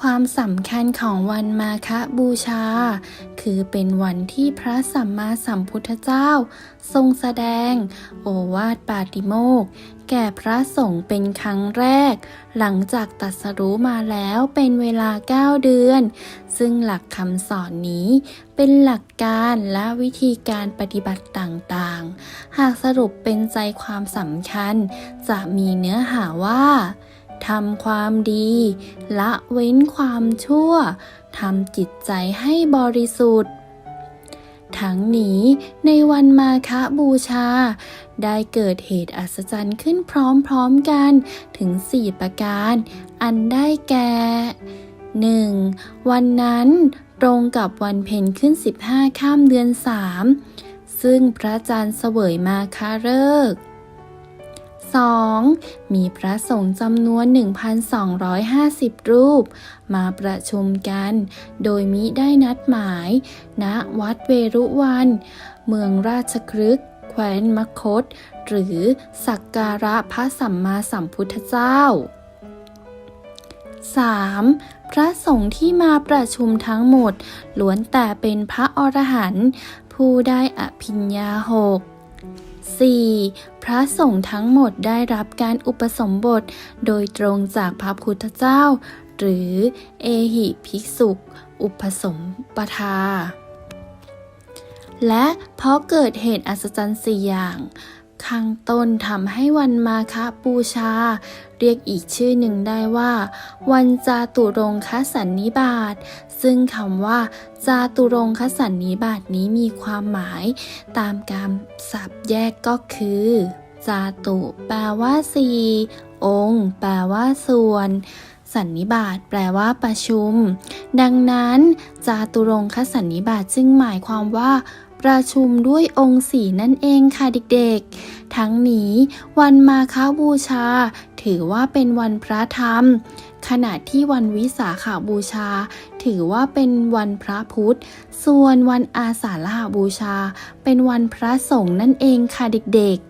ความสำคัญของวันมาฆบูชา คือเป็นวันที่พระสัมมาสัมพุทธเจ้า ทรงแสดง โอวาทปาติโมกข์แก่พระสงฆ์เป็นครั้งแรก หลังจากตรัสรู้มาแล้วเป็นเวลา 9 เดือน ซึ่งหลักคำสอนนี้เป็นหลักการและวิธีการปฏิบัติต่างๆ หากสรุปเป็นใจความสำคัญ จะมีเนื้อหาว่า ทำความดี ละเว้นความชั่วทำจิตใจให้บริสุทธิ์ ทั้งนี้ในวันมาฆบูชา ได้เกิดเหตุอัศจรรย์ขึ้นพร้อมๆกันถึง 4 ประการ อันได้แก่ 1. วันนั้นตรงกับวันเพ็ญขึ้น 15 ข้ามเดือน 3 ซึ่งพระจันทร์เสวยมาคาเริกษ์ 2. มีพระสงฆ์จำนวน 1,250 รูป มาประชุมกัน โดยมิได้นัดหมาย ณ วัดเวรุวัน เมืองราชครึก แคว้นมคต หรือสักการะพระสัมมาสัมพุทธเจ้า 3. พระสงฆ์ที่มาประชุมทั้งหมด ล้วนแต่เป็นพระอรหันต์ผู้ได้อภิญญาหก 4. พระสงฆ์ทั้งหมดได้รับการอุปสมบท โดยตรงจากพระพุทธเจ้า หรือเอหิภิกษุอุปสมปทา และเพราะเกิดเหตุอัศจรรย์สี่อย่าง ข้างต้นทำให้วันมาฆบูชา เรียกอีกชื่อหนึ่งได้ว่า วันจาตุรงคสันนิบาต ซึ่งคำว่า จาตุรงคสันนิบาตนี้มีความหมาย ตามการสับแยกก็คือ จาตุแปลว่าสี่องค์ แปลว่าส่วนสันนิบาตแปลว่าประชุม ดังนั้น จาตุรงคสันนิบาตจึงหมายความว่า ประชุมด้วยองค์สีนั่นเองค่ะเด็กๆ ทั้งนี้วันมาฆบูชา ถือว่าเป็นวันพระธรรม ขณะที่วันวิสาขาบูชา ถือว่าเป็นวันพระพุธส่วนวันอาสาฬหบูชา เป็นวันพระสงฆ์นั่นเองค่ะเด็กๆ